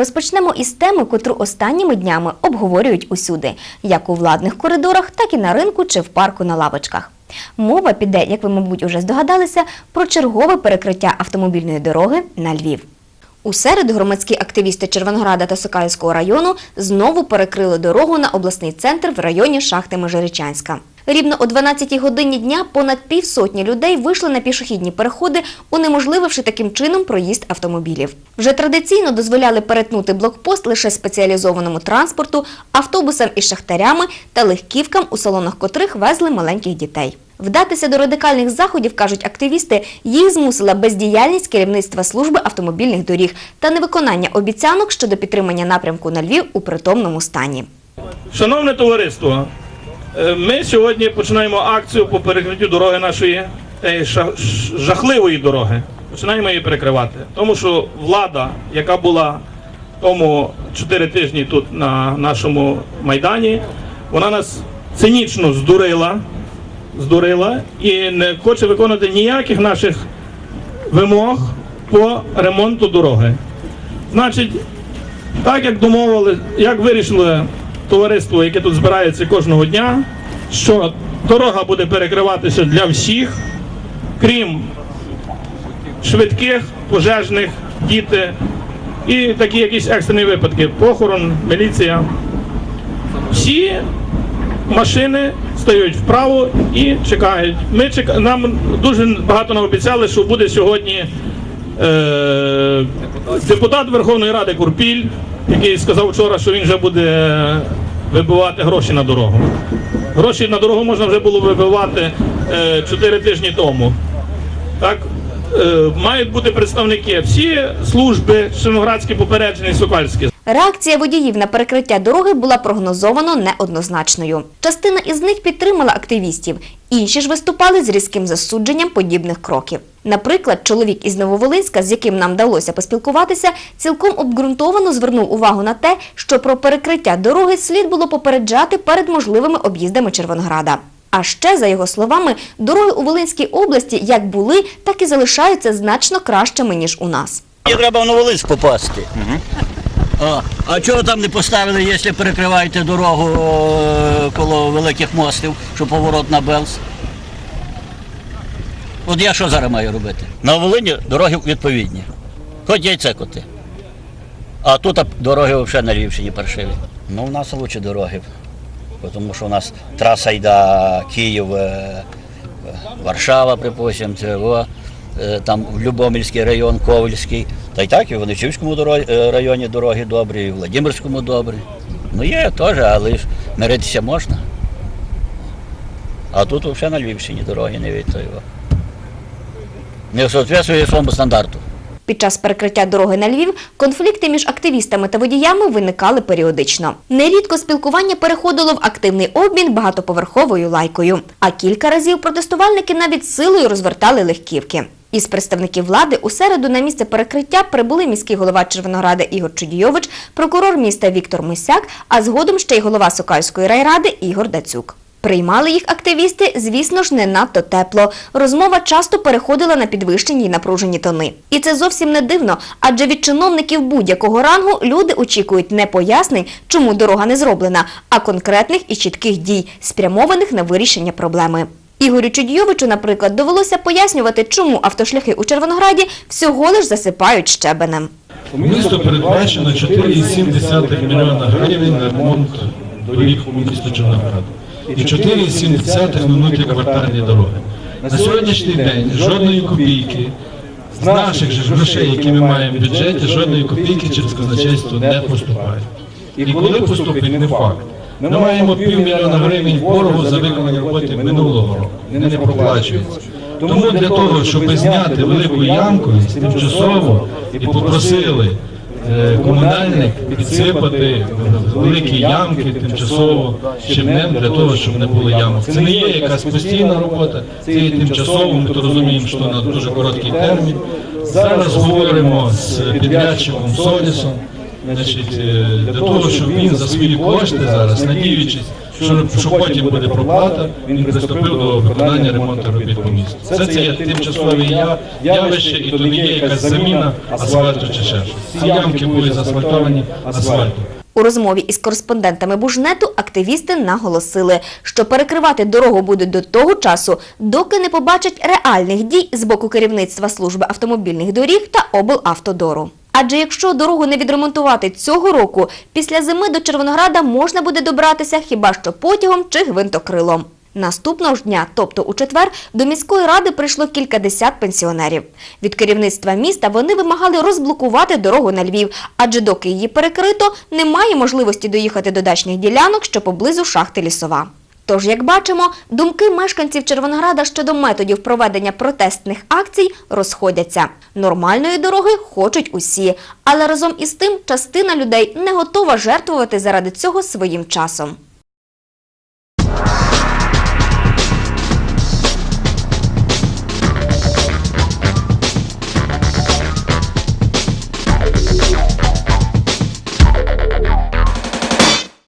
Розпочнемо із теми, котру останніми днями обговорюють усюди, як у владних коридорах, так і на ринку чи в парку на лавочках. Мова піде, як ви, мабуть, уже здогадалися, про чергове перекриття автомобільної дороги на Львів. У середу громадські активісти Червонограда та Сокальського району знову перекрили дорогу на обласний центр в районі шахти Межиричанська. Рівно о 12-й годині дня понад півсотні людей вийшли на пішохідні переходи, унеможлививши таким чином проїзд автомобілів. Вже традиційно дозволяли перетнути блокпост лише спеціалізованому транспорту, автобусам із шахтарями та легківкам, у салонах котрих везли маленьких дітей. Вдатися до радикальних заходів, кажуть активісти, їх змусила бездіяльність керівництва служби автомобільних доріг та невиконання обіцянок щодо підтримання напрямку на Львів у притомному стані. Шановне товариство, е, ми сьогодні починаємо акцію по перекриттю дороги нашої е, жахливої дороги. Починаємо її перекривати. Тому що влада, яка була тому 4 тижні тут на нашому майдані, вона нас цинічно здурила, здурила і не хоче виконати ніяких наших вимог по ремонту дороги. Значить, так як домовили, як вирішили товариство, яке тут збирається кожного дня, що дорога буде перекриватися для всіх, крім швидких, пожежних, діти і такі якісь екстрені випадки, похорон, міліція. Всі машини стають вправо і чекають. Ми чека... Нам дуже багато нам обіцяли, що буде сьогодні е... депутат Верховної Ради Курпіль, який сказав вчора, що він вже буде вибивати гроші на дорогу. Гроші на дорогу можна вже було вибивати е... 4 тижні тому. Так, е... мають бути представники всі служби, Шеноградські, попереджені, Сокальські. Реакція водіїв на перекриття дороги була прогнозовано неоднозначною. Частина із них підтримала активістів, інші ж виступали з різким засудженням подібних кроків. Наприклад, чоловік із Нововолинська, з яким нам вдалося поспілкуватися, цілком обґрунтовано звернув увагу на те, що про перекриття дороги слід було попереджати перед можливими об'їздами Червонограда. А ще, за його словами, дороги у Волинській області як були, так і залишаються значно кращими ніж у нас. Мені треба в Новолинськ попасти. А, а чого там не поставили, якщо перекриваєте дорогу е, коло великих мостів, що поворот на Белс? От я що зараз маю робити? На Волині дороги відповідні. Хоч яйце коти. А тут дороги взагалі на Львівщині паршиві. Ну, у нас лучші дороги. Тому що у нас траса йде Київ, е, Варшава, припустимо, це, о, там в Любомельський район, Ковальський. Та й так, і в Оничівському е, районі дороги добрі, і в Владимирському добрі. Ну є теж, але ж миритися можна. А тут взагалі на Львівщині дороги не від. Не соответствує своєму стандарту. Під час перекриття дороги на Львів конфлікти між активістами та водіями виникали періодично. Нерідко спілкування переходило в активний обмін багатоповерховою лайкою. А кілька разів протестувальники навіть силою розвертали легківки. Із представників влади у середу на місце перекриття прибули міський голова Червонограда Ігор Чудійович, прокурор міста Віктор Мисяк, а згодом ще й голова Сокальської райради Ігор Дацюк. Приймали їх активісти, звісно ж, не надто тепло. Розмова часто переходила на підвищені й напружені тони. І це зовсім не дивно, адже від чиновників будь-якого рангу люди очікують не пояснень, чому дорога не зроблена, а конкретних і чітких дій, спрямованих на вирішення проблеми. Ігорю Чудійовичу, наприклад, довелося пояснювати, чому автошляхи у Червонограді всього лиш засипають щебенем. У місту передбачено 4,7 мільйона гривень на ремонт доріг у місті Чорноград і 4,7 на внутріквартальні дороги. На сьогоднішній день жодної копійки з наших же грошей, які ми маємо в бюджеті, жодної копійки через казначейство не поступає. І коли поступить, не факт. Ми маємо півмільйона гривень боргу за виконані роботи минулого року. Вони не проплачуються. Тому для того, щоб зняти велику ямку, тимчасово і попросили е, комунальник підсипати великі ямки тимчасово щебнем для того, щоб не було ямок. Це не є якась постійна робота, це є тимчасово, ми то розуміємо, що на дуже короткий термін. Зараз говоримо з підрядчиком Солісом. Значить, е, для того, щоб він за свої кошти зараз, надіючись, що, що потім буде проплата, він приступив до виконання ремонту робіт по місту. Це, це є тимчасове я- явище, і то не є якась заміна асфальту чи ще щось. Ці ямки були заасфальтовані асфальтом. У розмові із кореспондентами Бужнету активісти наголосили, що перекривати дорогу будуть до того часу, доки не побачать реальних дій з боку керівництва служби автомобільних доріг та облавтодору. Адже якщо дорогу не відремонтувати цього року, після зими до Червонограда можна буде добратися хіба що потягом чи гвинтокрилом. Наступного ж дня, тобто у четвер, до міської ради прийшло кількадесят пенсіонерів. Від керівництва міста вони вимагали розблокувати дорогу на Львів, адже доки її перекрито, немає можливості доїхати до дачних ділянок, що поблизу шахти лісова. Тож, як бачимо, думки мешканців Червонограда щодо методів проведення протестних акцій розходяться. Нормальної дороги хочуть усі, але разом із тим частина людей не готова жертвувати заради цього своїм часом.